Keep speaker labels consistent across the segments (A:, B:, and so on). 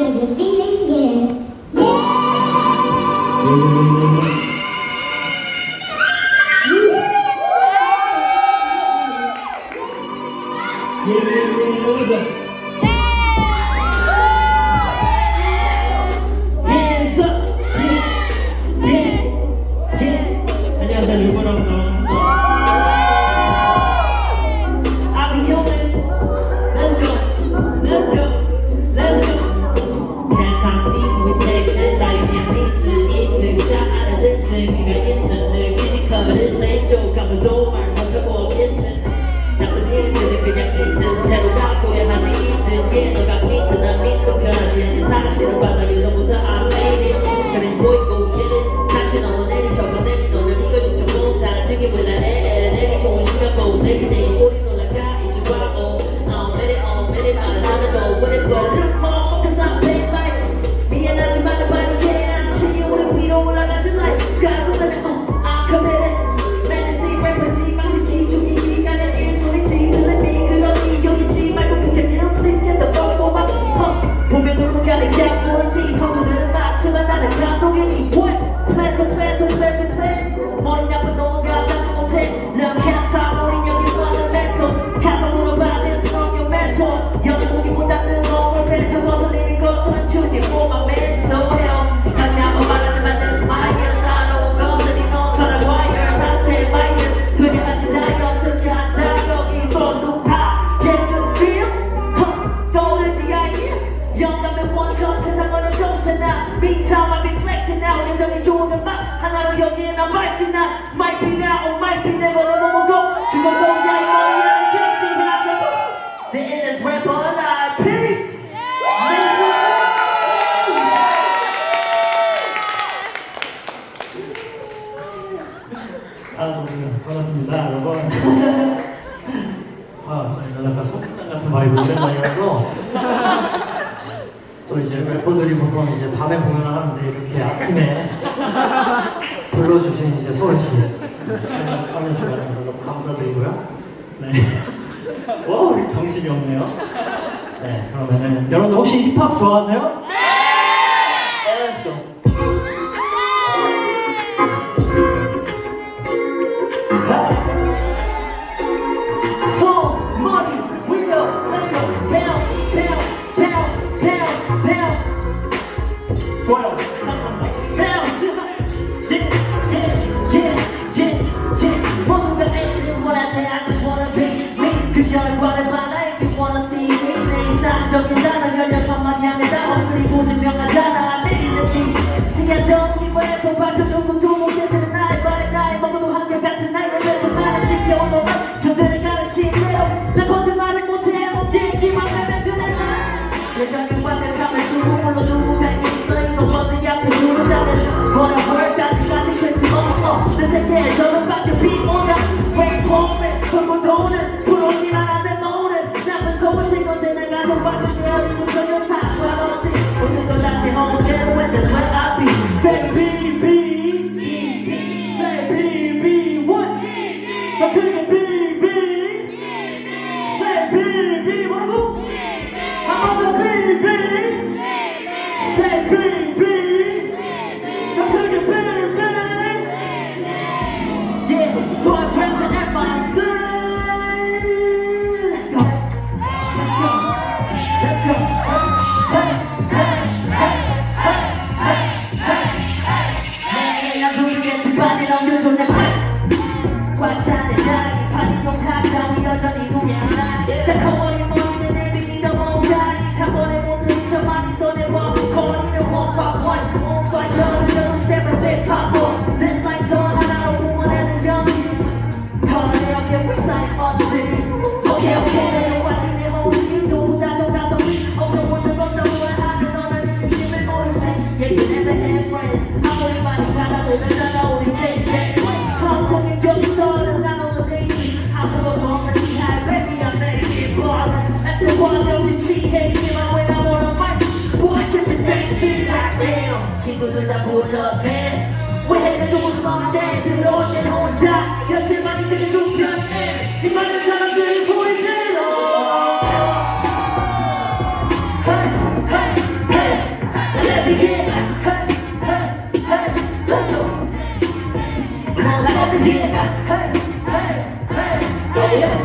A: que el when I add that negative 40 the guy, each a. I it it I don't know what it. 여기에나 말지 난 might be now or might be never 내몸 오고 죽어도 야이 머리에는 깨지 그래서 The endless rapper alive Peace.
B: 아 너무 반갑습니다 여러분. 아 저희가 약간 소극장 같은 마이 오랜만이라서 또 이제 래퍼들이 보통 이제 밤에 공연을 하는데 이렇게 아침에 불러주신 이제 서울시 참여주셔서 너무 감사드리고요. 네. 와우 어, 정신이 없네요. 네, 그러면은 여러분들 혹시 힙합 좋아하세요?
A: Antigo Pinho! 친구들 다 불러 배 왜해 누구 선대 들어올 땐 혼자 여실만이 되게 좀 편해 이 많은 사람들 손 아, 그게 나, 헐, 헐, 헐,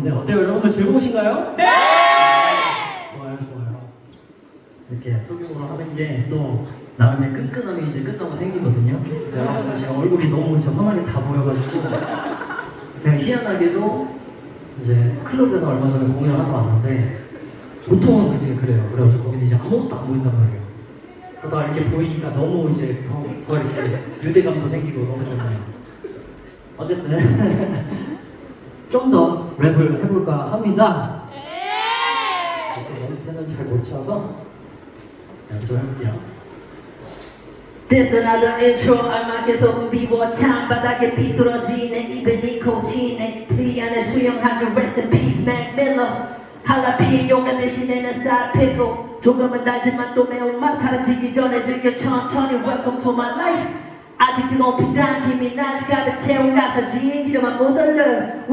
B: 봤는데 어때요? 여러분들 즐거우신가요? 네! 좋아요, 좋아요. 이렇게 소규모로 하는 게 또 나름의 끈끈함이 이제 끝나고 생기거든요. 제가, 제가 얼굴이 너무 저 화면에 다 보여가지고 제가 희한하게도 이제 클럽에서 얼마 전에 공연을 하러 왔는데 보통은 이제 그래요. 그래가지고 거기는 이제 아무것도 안 보인단 말이에요. 그러다가 이렇게 보이니까 너무 이제 더, 더 이렇게 유대감도 생기고 너무 좋네요. 어쨌든 좀 더 랩을 해볼까 합니다. 네. 멘트는 잘 못 쳐서 연주할게요.
A: This another intro 알맞게서 비워 찬바닥에 비뚤어지네 입에 니코틴에 플리 안에 수영하죠 rest in peace Mac Miller 할라피뇨가 대신에는 사피고 조금은 달지만 또 매운맛 사라지기 전에 즐겨 천천히 Welcome to my life 아직 뜨거운 피장 김이 나시 가득 채운 가사 지인 기름만 묻은 듯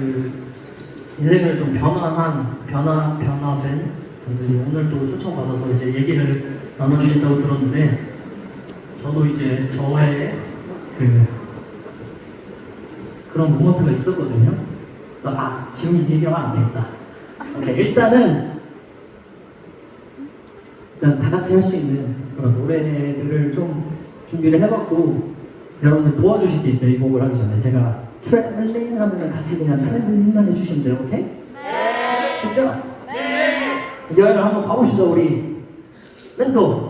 A: 그 인생을 좀 변화한 변화 변화된 분들이 오늘 또 초청받아서 이제 얘기를 나눠주신다고 들었는데 저도 이제 저의 그 그런 모먼트가 있었거든요. 그래서 아 지금 얘기하면 안 되겠다. 오케이 일단은 일단 다 같이 할 수 있는 그런 노래들을 좀 준비를 해봤고 여러분들 도와주실 게 있어요 이 곡을 하기 전에 제가 트래블링 하면 같이 그냥 트래블링만 해주시면 돼요, 오케이? 네. 진짜? 네. 여행을 한번 가봅시다, 우리. Let's go.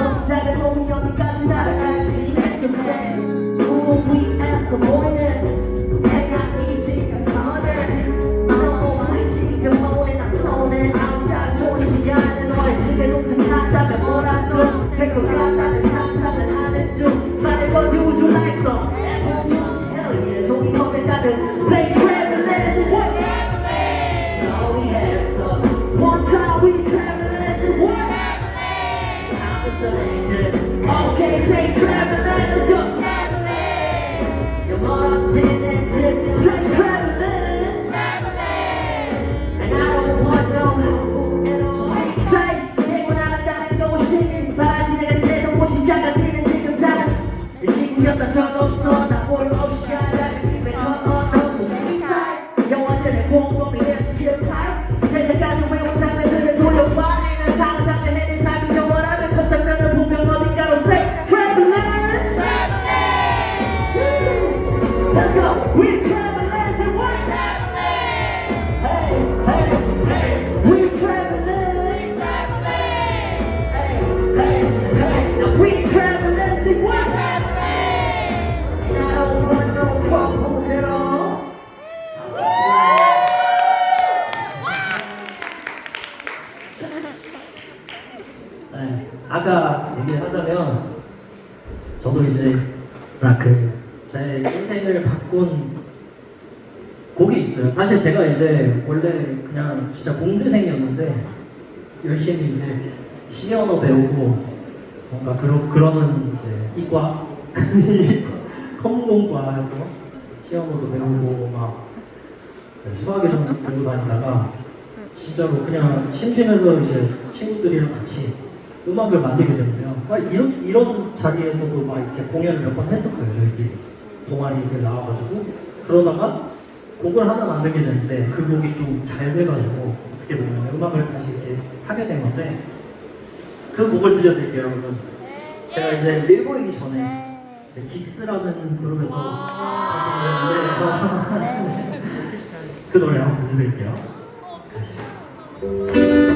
A: 사실 제가 이제 원래 그냥 진짜 공대생이었는데 열심히 이제 시언어 배우고 뭔가 그러, 그러는 이제 이과 컴공과에서 시언어도 배우고 막 네, 수학의 정석 들고 다니다가 진짜로 그냥 심심해서 이제 친구들이랑 같이 음악을 만들게 됐는데요. 막 이런 이런 자리에서도 막 이렇게 공연을 몇 번 했었어요. 저희끼리 동아리들 나와가지고 그러다가 곡을 하나 만들게 됐는데 그 곡이 좀 잘 돼가지고 어떻게 보면 음악을 다시 이렇게 하게 된 건데 그 곡을 들려드릴게요, 여러분. 제가 이제 밀보이기 전에 이제 긱스라는 그룹에서 활동을 했는데 그 노래 한번 들려드릴게요. 이거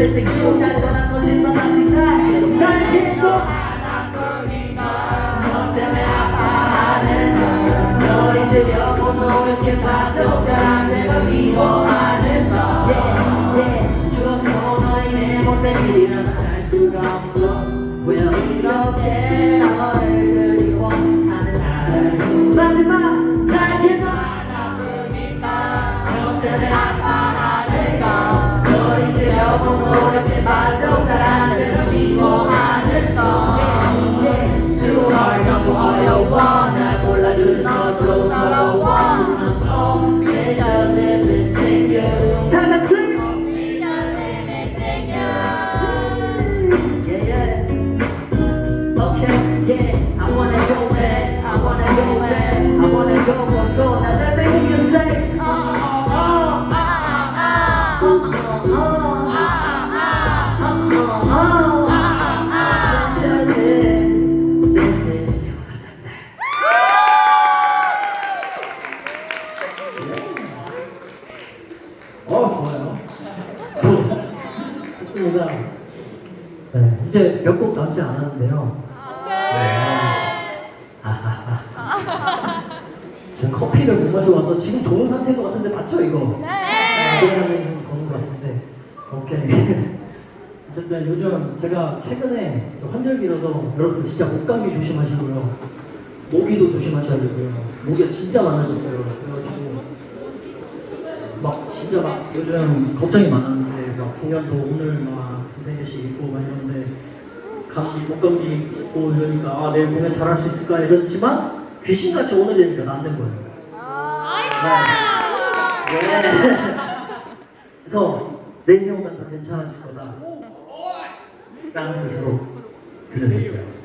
A: officially missing you 날떠 몇 곡 남지 않았는데요. 아하하. 지금 커피를 못 마셔와서 지금 좋은 상태인 것 같은데 맞죠 이거? 네. 노래하면 좀 더는 것 같은데. 오케이. 어쨌든 요즘 제가 최근에 저 환절기라서 여러분 진짜 목감기 조심하시고요. 모기도 조심하셔야 되고요. 모기가 진짜 많아졌어요. 그래가지고 막 진짜 막 요즘 걱정이 많았는데 막 공연도 오늘 막 두세 개씩 있고 막 이런데 감기, 목감기 있고 이러니까 아, 내일 공연 잘할 수 있을까 이러지만 귀신같이 오늘 되니까 난된 거예요. 네. 네. 그래서 내일 오면 다 괜찮아질 거다. 라는 뜻으로 들려드릴게요.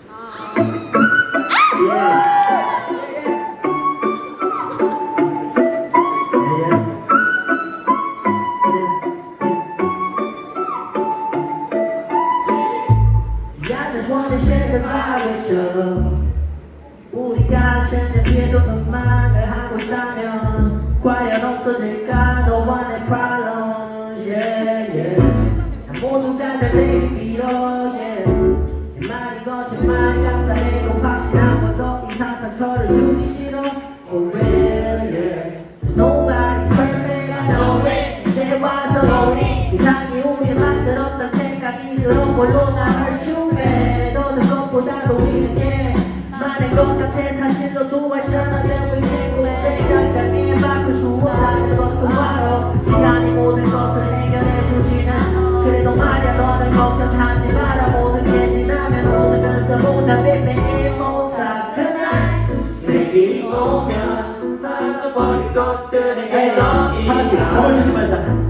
A: 모든 것을 해결해 주시나 그래도 말야 너는 걱정하지 마라. 모든 게 지나면 웃으면서 보자. baby 이모차 그날 내 길이 오면 사라져버릴 것들의 애덤이 하나씩
C: 가만히 있지 말자.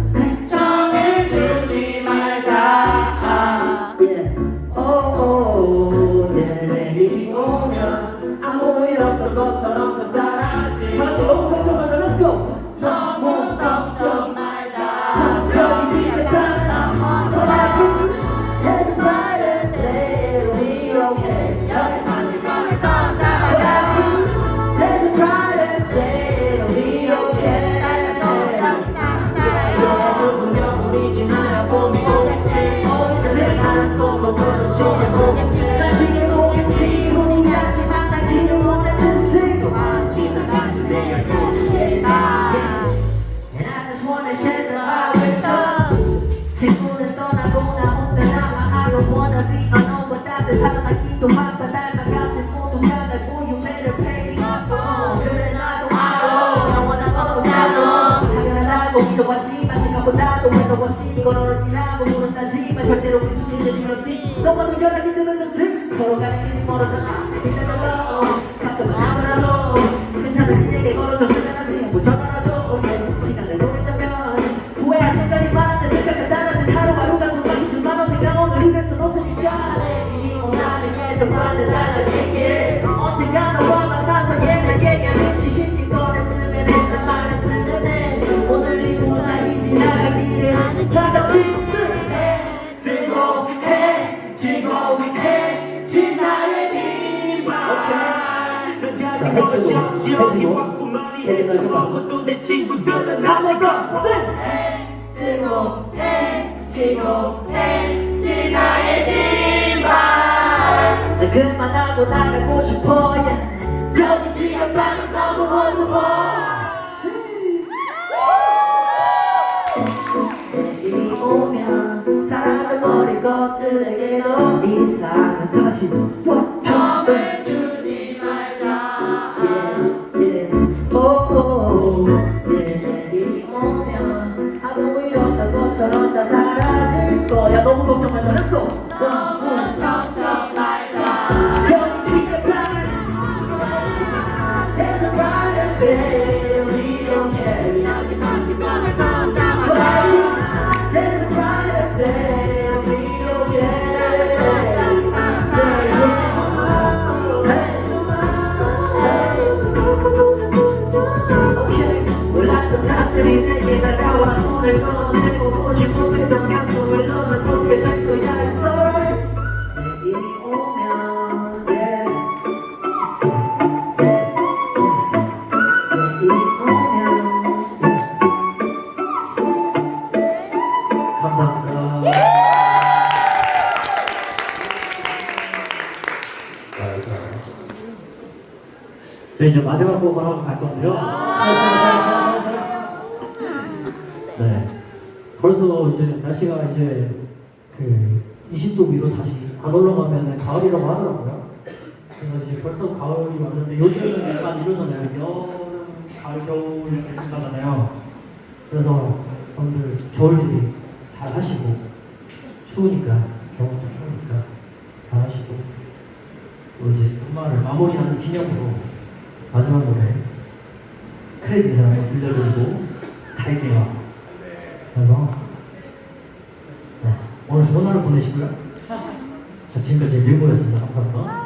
A: 절대로 익숙해지는 건지. 너와도 연하게 되면서 즉 서로 가는 길이 멀어졌다. 자, 해주고, 해주고, 해주고, 해주고. 내 친구들은 나내가
C: 해주고, 해주고, 해주 나의 신발.
A: 그만하고 나가고 싶어, yeah. 여기 지금 밤은 너무 어두워. 오면 사라져버린 것들에게도 이 사랑은 다시 와 처음에 주 저런 다 사라질 거야 너무 걱정 마자 렛츠고 벌써 가을이 왔는데 요즘은 약간 이러잖아요. 여름, 가을, 겨울 이렇게 가잖아요. 그래서 여러분들 겨울이 잘 하시고 추우니까 겨울도 추우니까 잘 하시고
B: 또 이제 엄마를 마무리하는 기념으로 마지막 노래 크레딧을 한번 들려드리고 갈게요. 그래서 네, 오늘 좋은 하루 보내시고요. 저 지금까지 밀보였습니다. 감사합니다.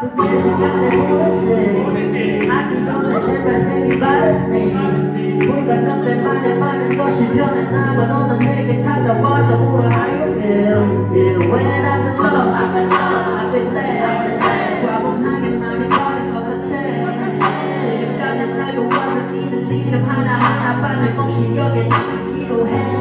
A: 들은 바쁘게 시간을 보냈지 아기 너는 제발 생이 바랬으니 불가능한 말에 많은 것이 변했나봐 너는 내게 찾아와서 물어 how you feel Yeah, when I'm in love, I'm in love, I've been there, I've been there 과분하게 많이 버린 것 같아 지금까지 날 도와준 이들 이름 하나하나 빠짐없이 여기 남기로 해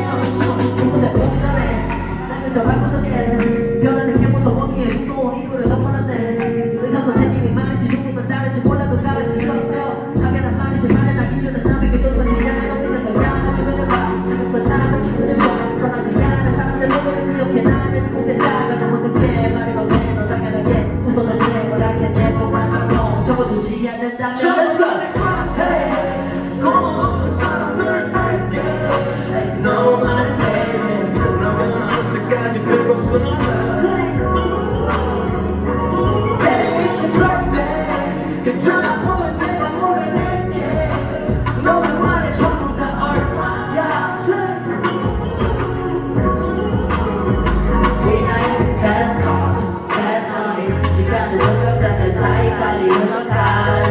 A: 동갑자들 사이 빨리 흘러가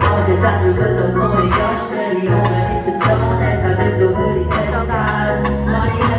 A: 어제 자주 듣던 노래 여시들이 오면 잊혔던 내 사진도 흐릿해져가 많이